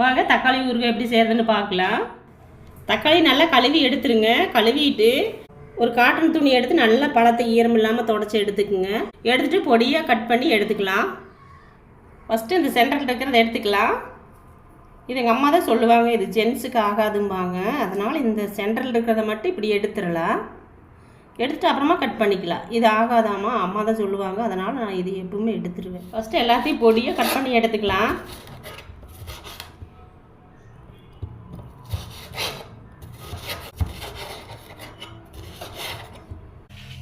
வாங்க தக்காளி ஊறுகாய் எப்படி செய்கிறதுன்னு பார்க்கலாம். தக்காளி நல்லா கழுவி எடுத்துருங்க. கழுவிட்டு ஒரு காட்டன் துணி எடுத்து நல்லா பழத்தை ஈரம் இல்லாமல் தொடச்சி எடுத்துக்குங்க. எடுத்துட்டு பொடியாக கட் பண்ணி எடுத்துக்கலாம். ஃபஸ்ட்டு இந்த சென்டரில் இருக்கிறத எடுத்துக்கலாம். இது எங்கள் அம்மா தான் சொல்லுவாங்க இது ஜென்ஸுக்கு ஆகாதும்பாங்க. அதனால் இந்த சென்டரில் இருக்கிறத மட்டும் இப்படி எடுத்துடலாம். எடுத்துட்டு அப்புறமா கட் பண்ணிக்கலாம். இது ஆகாதாமா? அம்மா தான் சொல்லுவாங்க. அதனால் நான் இது எப்பவுமே எடுத்துருவேன். ஃபஸ்ட்டு எல்லாத்தையும் பொடியாக கட் பண்ணி எடுத்துக்கலாம்.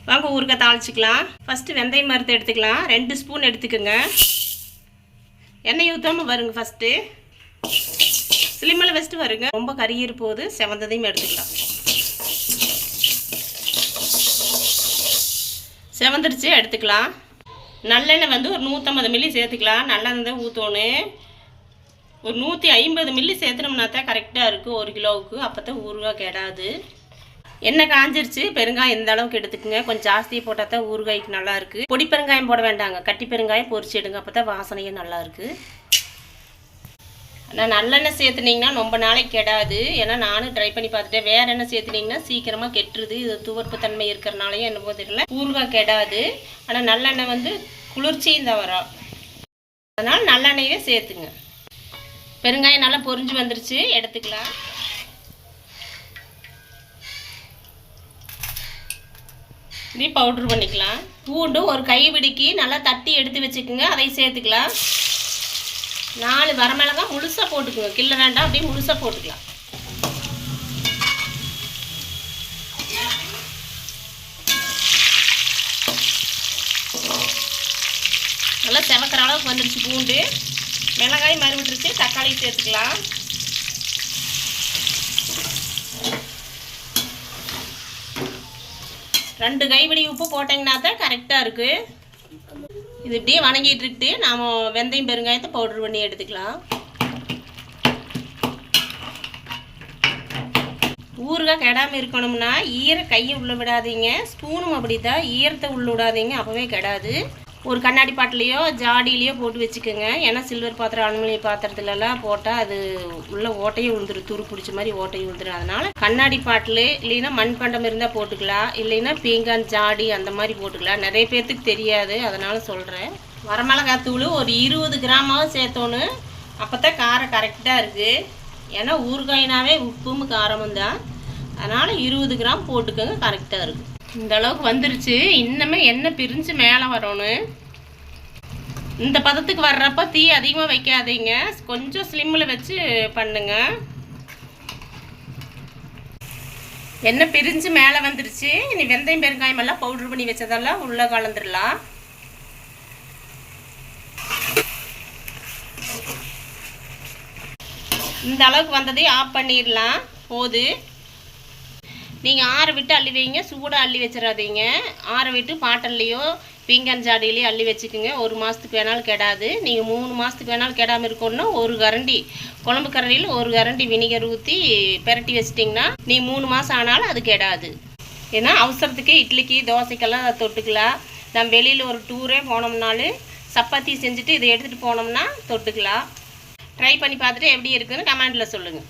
வாங்க ஊறுகாய் தாளிச்சிக்கலாம். ஃபஸ்ட்டு வெந்தயம் மருத்து எடுத்துக்கலாம். ரெண்டு ஸ்பூன் எடுத்துக்கோங்க. எண்ணெய் ஊற்றாமல் வருங்க ஃபஸ்ட்டு சிலிமில் வச்சுட்டு வருங்க. ரொம்ப கருகிற போது செவந்ததையும் எடுத்துக்கலாம். செவந்துருச்சு எடுத்துக்கலாம். நல்லெண்ணெய் வந்து ஒரு நூற்றம்பது மில்லி சேர்த்துக்கலாம். நல்லெண்ணெய் தான் ஊற்றணும் ஒரு நூற்றி ஐம்பது மில்லி சேர்த்துனோம்னா தான் கரெக்டாக இருக்குது ஒரு கிலோவுக்கு. அப்போ தான் ஊறுகாய் கெடாது. எண்ணெய் காஞ்சிருச்சு. பெருங்காயம் இந்த அளவுக்கு எடுத்துக்கோங்க. கொஞ்சம் ஜாஸ்தியாக போட்டால் தான் ஊறுகாய்க்கு நல்லாயிருக்கு பொடி பெருங்காயம் போட வேண்டாங்க. கட்டி பெருங்காயம் பொரிச்சு எடுங்க. அப்போ தான் வாசனையும் நல்லா ஆனால் நல்லெண்ணெய் சேர்த்துனீங்கன்னா ரொம்ப நாளைக்கு கெடாது. ஏன்னா நானும் ட்ரை பண்ணி பார்த்துட்டேன். வேற எண்ணெய் சேர்த்துனீங்கன்னா சீக்கிரமாக கெட்டுருது. இது துவர்ப்பு தன்மை இருக்கிறனாலையும் என்னமோ தெரியல. ஊறுகாய் கெடாது. ஆனால் நல்லெண்ணெய் வந்து குளிர்ச்சியும் தான் வரும் அதனால் நல்லெண்ணெயே சேர்த்துங்க. பெருங்காயம் நல்லா பொரிஞ்சு வந்துருச்சு. எடுத்துக்கலாம். இப்படி பவுட்ரு பண்ணிக்கலாம். பூண்டு ஒரு கைப்பிடிக்கு நல்லா தட்டி எடுத்து வச்சுக்கோங்க. அதை சேர்த்துக்கலாம். நாலு வரமிளகாய் முழுசாக போட்டுக்குங்க. கில்ல வேண்டாம் அப்படியே முழுசாக போட்டுக்கலாம். நல்லா செவக்கிற அளவுக்கு வந்துருச்சு பூண்டு. மிளகாய் மறுவிட்டுருச்சு தக்காளி சேர்த்துக்கலாம். ரெண்டு கைப்பிடி உப்பு போட்டிங்கன்னா தான் கரெக்டாக இருக்குது இது இப்படியே வணங்கிட்டு இருக்கு நாம் வெந்தயம் பெருங்காயத்தை பவுடர் பண்ணி எடுத்துக்கலாம். ஊறுகாய் கெடாமல் இருக்கணும்னா ஈர கையை உள்ளே விடாதீங்க. ஸ்பூனும் அப்படி தான் ஈரத்தை உள்ளே விடாதீங்க. அப்போவே கெடாது. ஒரு கண்ணாடி பாட்டிலையோ ஜாடியிலையோ போட்டு வச்சுக்கோங்க. ஏன்னா சில்வர் பாத்திரம் அலுமினிய பாத்திரத்துலலாம் போட்டால் அது உள்ள ஓட்டையும் விழுந்துரும் துரு பிடிச்ச மாதிரி ஓட்டையும் விழுந்துடும் அதனால் கண்ணாடி பாட்டில் இல்லைன்னா மண்பண்டம் இருந்தால் போட்டுக்கலாம். இல்லைன்னா பீங்கான் ஜாடி அந்த மாதிரி போட்டுக்கலாம். நிறைய பேர்த்துக்கு தெரியாது. அதனால் சொல்கிறேன் வரமிளகாய் தூள் ஒரு இருபது கிராமாவது சேர்த்தோன்னு அப்போ தான் காரம் கரெக்டாக இருக்குது ஏன்னா ஊறுகாயினாவே உப்பும் காரமும் தான். அதனால் இருபது கிராம் போட்டுக்கோங்க கரெக்டாக இருக்குது இந்த அளவுக்கு வந்துருச்சு. இன்னுமே எண்ணெய் பிரிஞ்சு மேலே வரணும். இந்த பதத்துக்கு வர்றப்ப தீ அதிகமாக வைக்காதீங்க. கொஞ்சம் ஸ்லிம்மில் வச்சு பண்ணுங்க. எண்ணெய் பிரிஞ்சு மேலே வந்துருச்சு. இனி வெந்தயம் பெருங்காயம் எல்லாம் பவுட்ரு பண்ணி வச்சதெல்லாம் உள்ளே கலந்துடலாம் இந்த அளவுக்கு வந்ததையும் ஆஃப் பண்ணிடலாம். போது. நீங்கள் ஆற விட்டு அள்ளி வைங்க சூடாக அள்ளி வச்சிடாதீங்க. ஆற விட்டு பாட்டல்லையோ பீங்கான் ஜாடியிலையோ அள்ளி வச்சுக்கோங்க. ஒரு மாதத்துக்கு வேணாலும் கெடாது. நீங்கள் மூணு மாதத்துக்கு வேணாலும் கெடாமல் இருக்கணும்னா ஒரு கரண்டி குழம்பு கரண்டியில் ஒரு கரண்டி வினிகர் ஊற்றி பெரட்டி வச்சிட்டிங்கன்னா நீ மூணு மாதம் ஆனாலும் அது கெடாது. ஏன்னா அவசரத்துக்கு இட்லிக்கு தோசைக்கெல்லாம் தொட்டுக்கலாம். நம்ம வெளியில் ஒரு டூரே போனோம்னாலும் சப்பாத்தி செஞ்சுட்டு இதை எடுத்துகிட்டு போனோம்னா தொட்டுக்கலாம். ட்ரை பண்ணி பார்த்துட்டு எப்படி இருக்குதுன்னு கமெண்டில் சொல்லுங்கள்